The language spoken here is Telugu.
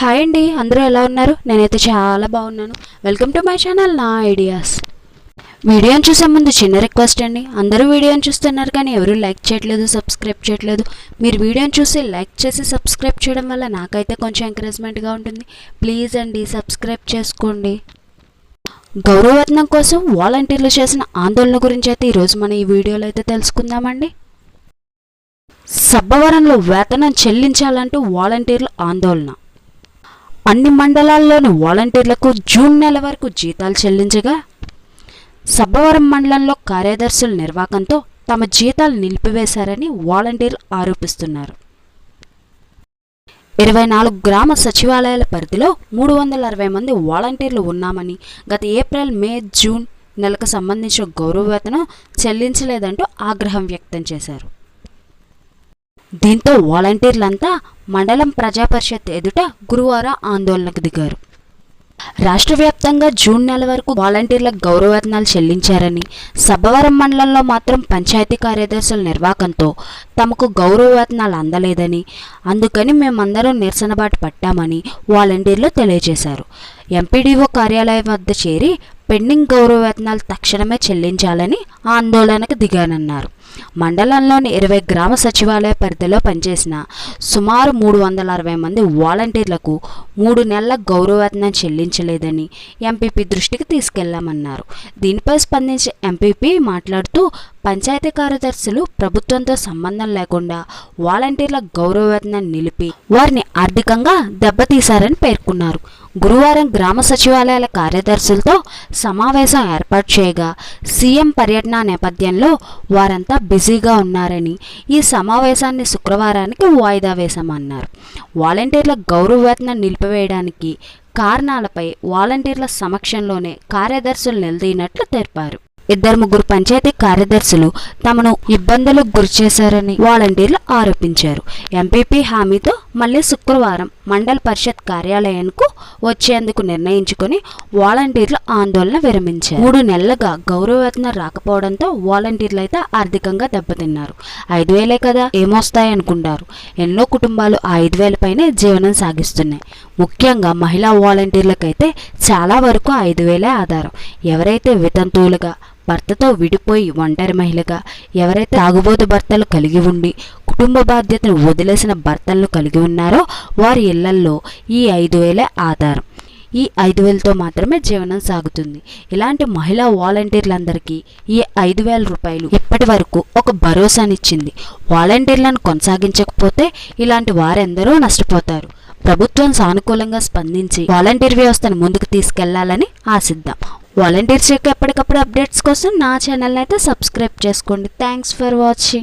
హాయ్ అండి అందరూ ఎలా ఉన్నారు? నేనైతే చాలా బాగున్నాను. వెల్కమ్ టు మై ఛానల్ నా ఐడియాస్ వీడియోని చూసే ముందు చిన్న రిక్వెస్ట్ అండి. అందరూ వీడియోని చూస్తున్నారు కానీ ఎవరూ లైక్ చేయట్లేదు సబ్స్క్రైబ్ చేయట్లేదు. మీరు వీడియోని చూసి లైక్ చేసి సబ్స్క్రైబ్ చేయడం వల్ల నాకైతే కొంచెం ఎంకరేజ్మెంట్గా ఉంటుంది. ప్లీజ్ అండి సబ్స్క్రైబ్ చేసుకోండి. గౌరవరత్నం కోసం వాలంటీర్లు చేసిన ఆందోళన గురించి అయితే ఈరోజు మనం ఈ వీడియోలో అయితే తెలుసుకుందామండి. సబ్బవరంలో వేతనం చెల్లించాలంటూ వాలంటీర్ల ఆందోళన. అన్ని మండలాల్లోని వాలంటీర్లకు జూన్ నెల వరకు జీతాలు చెల్లించగా సబ్బవరం మండలంలో కార్యదర్శుల నిర్వాకంతో తమ జీతాలు నిలిపివేశారని వాలంటీర్లు ఆరోపిస్తున్నారు. ఇరవై నాలుగు గ్రామ సచివాలయాల పరిధిలో మూడు వందల అరవై మంది వాలంటీర్లు ఉన్నామని గత ఏప్రిల్ మే జూన్ నెలకు సంబంధించిన గౌరవ వేతనం చెల్లించలేదంటూ ఆగ్రహం వ్యక్తం చేశారు. దీంతో వాలంటీర్లంతా మండలం ప్రజాపరిషత్ ఎదుట గురువారం ఆందోళనకు దిగారు. రాష్ట్ర వ్యాప్తంగా జూన్ నెల వరకు వాలంటీర్లకు గౌరవవేతనాలు చెల్లించారని సబ్బవరం మండలంలో మాత్రం పంచాయతీ కార్యదర్శుల నిర్వాకంతో తమకు గౌరవవేతనాలు అందలేదని అందుకని మేమందరం నిరసన బాట పట్టామని వాలంటీర్లు తెలియజేశారు. ఎంపీడీఓ కార్యాలయం వద్ద చేరి పెండింగ్ గౌరవవేతనాలు తక్షణమే చెల్లించాలని ఆందోళనకు దిగానన్నారు. మండలంలోని ఇరవై గ్రామ సచివాలయ పరిధిలో పనిచేసిన సుమారు మూడు వందల అరవై మంది వాలంటీర్లకు మూడు నెలల గౌరవవేతనం చెల్లించలేదని ఎంపీపీ దృష్టికి తీసుకెళ్ళామన్నారు. దీనిపై స్పందించిన ఎంపీపీ మాట్లాడుతూ పంచాయతీ కార్యదర్శులు ప్రభుత్వంతో సంబంధం లేకుండా వాలంటీర్ల గౌరవవేతనం నిలిపి వారిని ఆర్థికంగా దెబ్బతీశారని పేర్కొన్నారు. గురువారం గ్రామ సచివాలయాల కార్యదర్శులతో సమావేశం ఏర్పాటు చేయగా సీఎం పర్యటన నేపథ్యంలో వారంతా బిజీగా ఉన్నారని ఈ సమావేశాన్ని శుక్రవారానికి వాయిదా వేశామన్నారు. వాలంటీర్ల గౌరవవేతనం నిలిపివేయడానికి కారణాలపై వాలంటీర్ల సమక్షంలోనే కార్యదర్శులు నిలదీనట్లు తెలిపారు. ఇద్దరు ముగ్గురు పంచాయతీ కార్యదర్శులు తమను ఇబ్బందులకు గురిచేశారని వాలంటీర్లు ఆరోపించారు. ఎంపీపీ హామీతో మళ్ళీ శుక్రవారం మండల పరిషత్ కార్యాలయానికి వచ్చేందుకు నిర్ణయించుకొని వాలంటీర్లు ఆందోళన విరమించారు. మూడు నెలలుగా గౌరవవేతనం రాకపోవడంతో వాలంటీర్లు అయితే ఆర్థికంగా దెబ్బతిన్నారు. ఐదు వేలే కదా ఏమొస్తాయనుకుంటారు. ఎన్నో కుటుంబాలు ఆ ఐదు వేల పైనే జీవనం సాగిస్తున్నాయి. ముఖ్యంగా మహిళా వాలంటీర్లకైతే చాలా వరకు ఐదు వేలే ఆధారం. ఎవరైతే వితంతువులుగా భర్తతో విడిపోయి ఒంటరి మహిళగా ఎవరైతే తాగుబోతు భర్తలు కలిగి ఉండి కుటుంబ బాధ్యతను వదిలేసిన భర్తలను కలిగి ఉన్నారో వారి ఇళ్ళల్లో ఈ ఐదు వేలే ఆధారం. ఈ ఐదు వేలతో మాత్రమే జీవనం సాగుతుంది. ఇలాంటి మహిళా వాలంటీర్లందరికీ ఈ ఐదు వేల రూపాయలు ఇప్పటి వరకు ఒక భరోసానిచ్చింది. వాలంటీర్లను కొనసాగించకపోతే ఇలాంటి వారెందరో నష్టపోతారు. ప్రభుత్వం సానుకూలంగా స్పందించి వాలంటీర్ వ్యవస్థను ముందుకు తీసుకెళ్ళాలని ఆశిద్దాం. వాలంటీర్స్ యొక్క ఎప్పటికప్పుడు అప్డేట్స్ కోసం నా ఛానల్ని అయితే సబ్స్క్రైబ్ చేసుకోండి. Thanks for watching